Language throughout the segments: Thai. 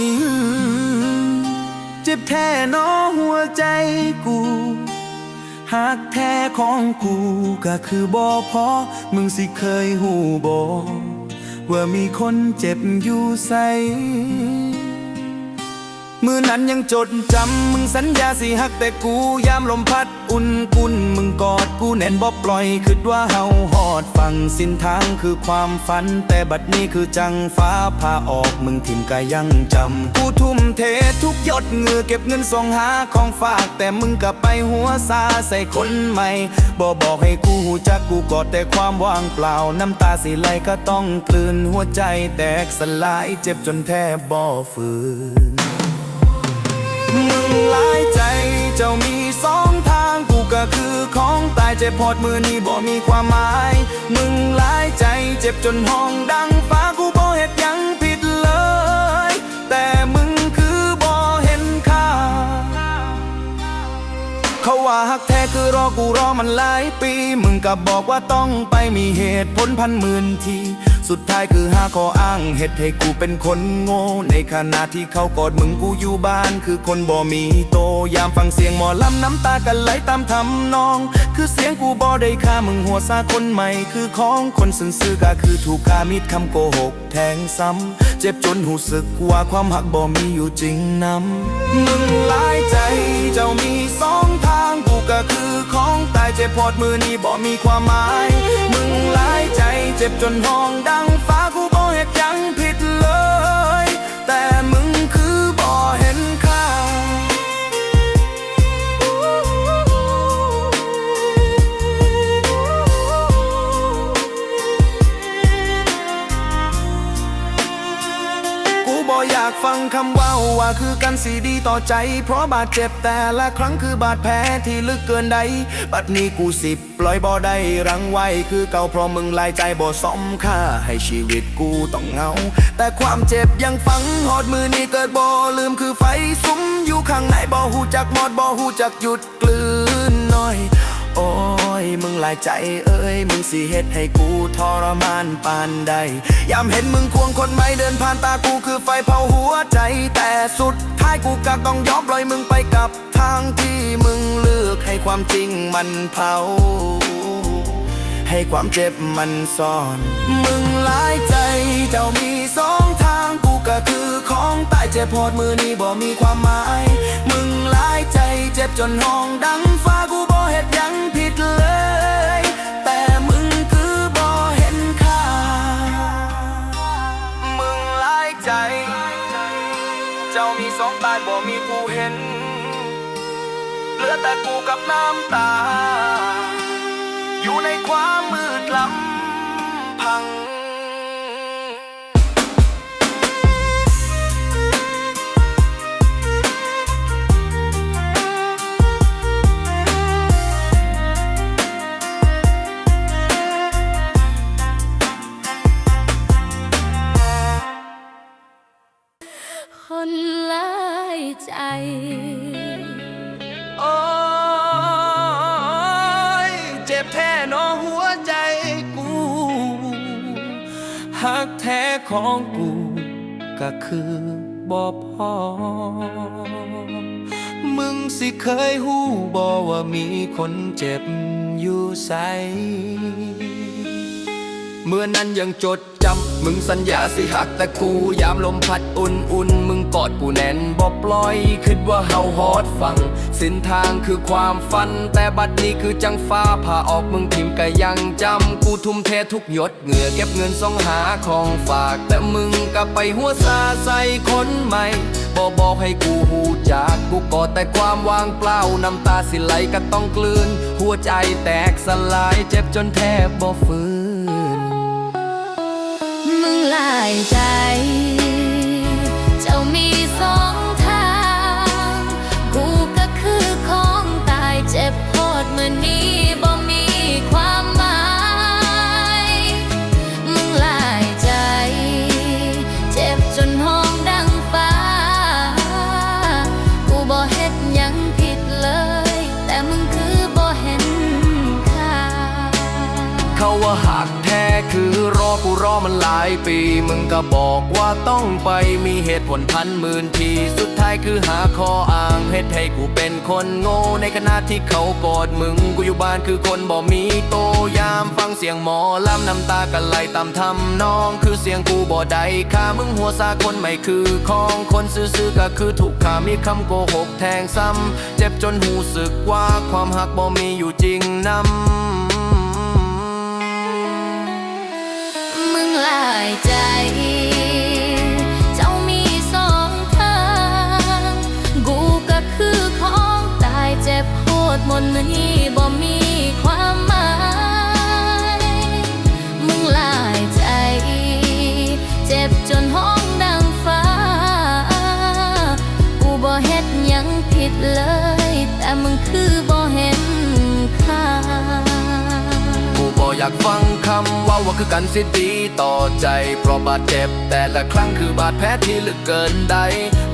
ย เจ็บแท้หนอหัวใจกูหากแท้ของกูก็คือบ่พอมึงสิเคยหูบ่ว่ามีคนเจ็บอยู่ใส มือนั้นยังจดจำ มึงสัญญาสิฮักแต่กูยามลมพัดอุ่นกุนมึงกอดกูแน่นบ่ปล่อยคิดว่าเฮาหอดฝั่งสิ้นทางคือความฝัน แต่บัดนี้คือจังฟ้าพาออกมึงทิมก็ยังจำ กูทุ่มเททุกหยดเงือเก็บเงินส่งหาของฝาก แต่มึงก็ไปหัวซาใส่คนใหม่บ่บอกให้กูหูจักกูกอดแต่ความว่างเปล่าน้ำตาสิไหลก็ต้องกลืนหัวใจแตกสลายเจ็บจนแทบบ่ฝืน เจ้ามีสองทางกูก็คือของตายเจ็บพอดมือนี้บ่มีความหมาย มึงหลายใจเจ็บจนห้องดังฟ้ากูบ่เฮ็ดยังผิดเลย แต่มึงคือบ่เห็นค่า เขาว่าหักแท้คือรอกูรอมันหลายปี มึงก็บอกว่าต้องไปมีเหตุผลพันหมื่นที สุดท้ายคือหาข้ออ้างเหตุให้กูเป็นคนโง่ ในขณะที่เขากอดมึงกูอยู่บ้าน คือคนบ่มีโต ยามฟังเสียงหมอลำน้ำตากันไหลตามทำนอง คือเสียงกูบ่ได้ค่ามึงหัวซาคนใหม่ คือของคนซื่อซื่อก็คือถูกกามิดคำโกหก แทงซ้ำ เจ็บจนหูสึกว่าความหักบ่มีอยู่จริงนำมึงหลายใจเจ้ามีสองทาง กูก็คือของตายเจ็บพอดมือนี่บ่มีความหมาย มึงหลายใจเจ็บจนห้องดังฟ้ากูบ่เฮ็ดยังผิด ว่าคือกันสีดีต่อใจ เพราะบาดเจ็บแต่ละครั้งคือบาดแผลที่ลึกเกินใดบัดนี้กูสิบปล่อยบ่ได้รังไว้คือเก่าเพราะมึงลายใจบ่สมค่าให้ชีวิตกูต้องเหงา แต่ความเจ็บยังฝังหอดมือนี้เกิดบ่ลืมคือไฟสุมอยู่ข้างในบ่หูจักหมดบ่หูจักหยุดกลืนหน่อย โอ้ย มึงหลายใจเอ้ย มึงสิเฮ็ดให้กูทรมานปานใด ยามเห็นมึงควงคนไม่เดินผ่านตากูคือไฟเผาหัวใจ แต่สุดท้ายกูก็ต้องยอมปล่อยมึงไปกับทางที่มึงเลือกให้ความจริงมันเผา ให้ความเจ็บมันซ่อน มึงหลายใจเจ้ามีสองทางกูก็คือของตายเจ็บพอดมือนี้บ่มีความหมาย มึงหลายใจเจ็บจนห้องดังฟ้ สองตายบ่มีผู้เห็น เหลือแต่กูกับน้ำตา อยู่ในความมืดลำพัง คนหลายใจ โอ้ยเจ็บแท้นอหัวใจกูหักแท้ของกูก็คือบ่พอ มึงสิเคยหู้บ่ว่ามีคนเจ็บอยู่ใสเมื่อนั้นยังจด มึงสัญญาสิหักแต่กูยามลมพัดอุ่นอุ่นมึงกอดกูแน่นบ่ปล่อยคิดว่าเฮาฮอดฟังเส้นทางคือความฝัน แต่บัดนี้คือจังฟ้าผ่าออกมึงทิมก็ยังจำกูทุ่มเททุกหยดเหงื่อเก็บเงินส่งหาของฝาก แต่มึงก็ไปหัวซาใส่คนใหม่บ่บอกให้กูหูจากกูกอดแต่ความว่างเปล่าน้ำตาสิไหลก็ต้องกลืน หัวใจแตกสลายเจ็บจนแทบบ่ฟื้น เขาว่าหักแท้คือรอกูรอมันหลายปี มึงก็บอกว่าต้องไปมีเหตุผลพันหมื่นที สุดท้ายคือหาข้ออ้างเหตุให้กูเป็นคนโง่ ในขณะที่เขากอดมึง กูอยู่บ้านคือคนบ่มีโตยามฟังเสียงหมอลำน้ำตากันไหลตามทำนองคือเสียงกูบ่ได้ค่ามึงหัวซาคนไม่คือของคนซื่อๆก็คือถูกข่ามีคำโกหกแทงซ้ำเจ็บจนหูสึกว่าความหักบ่มีอยู่จริงนำายใจ เจ้ามีสองทาง กูก็คือของตายเจ็บโคตรหมดมือนี้บ่มีความหมาย มึงลายใจ เจ็บจนห้องดังฟ้า กูบ่เฮ็ดยังผิดเลย แต่มึงคือบ่ากฟังคำว่าว่าคือกันสิดีต่อใจเพราะบาดเจ็บ แต่ละครั้งคือบาดแผลที่ลึกเกินใด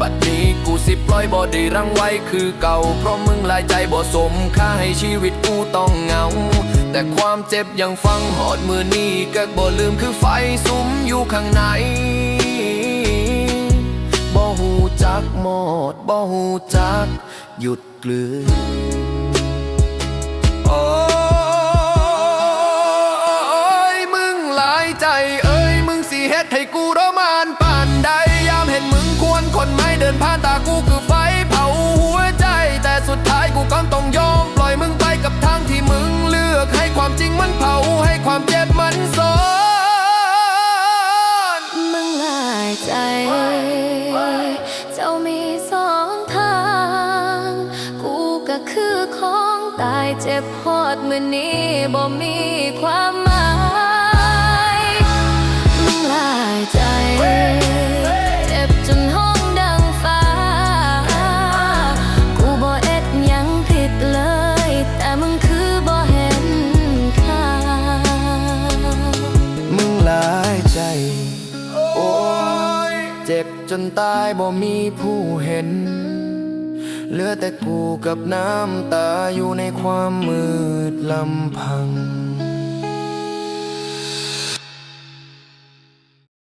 บัดนี้กูสิปล่อยบ่ได้รังไว้คือเก่า เพราะมึงลายใจบ่สมค่าให้ชีวิตกูต้องเหงา แต่ความเจ็บยังฟังหอดมือนี้ก็บ่ลืมคือไฟสุมอยู่ข้างในบ่หูจักหมดบ่หูจัก หยุดกลืน จ้ามีสองทาง กูก็คือของตายเจ็บพอดมือนี้บ่มีความ เจ็บจนตายบ่มีผู้เห็น เหลือแต่กูกับน้ำตาอยู่ในความมืดลำพัง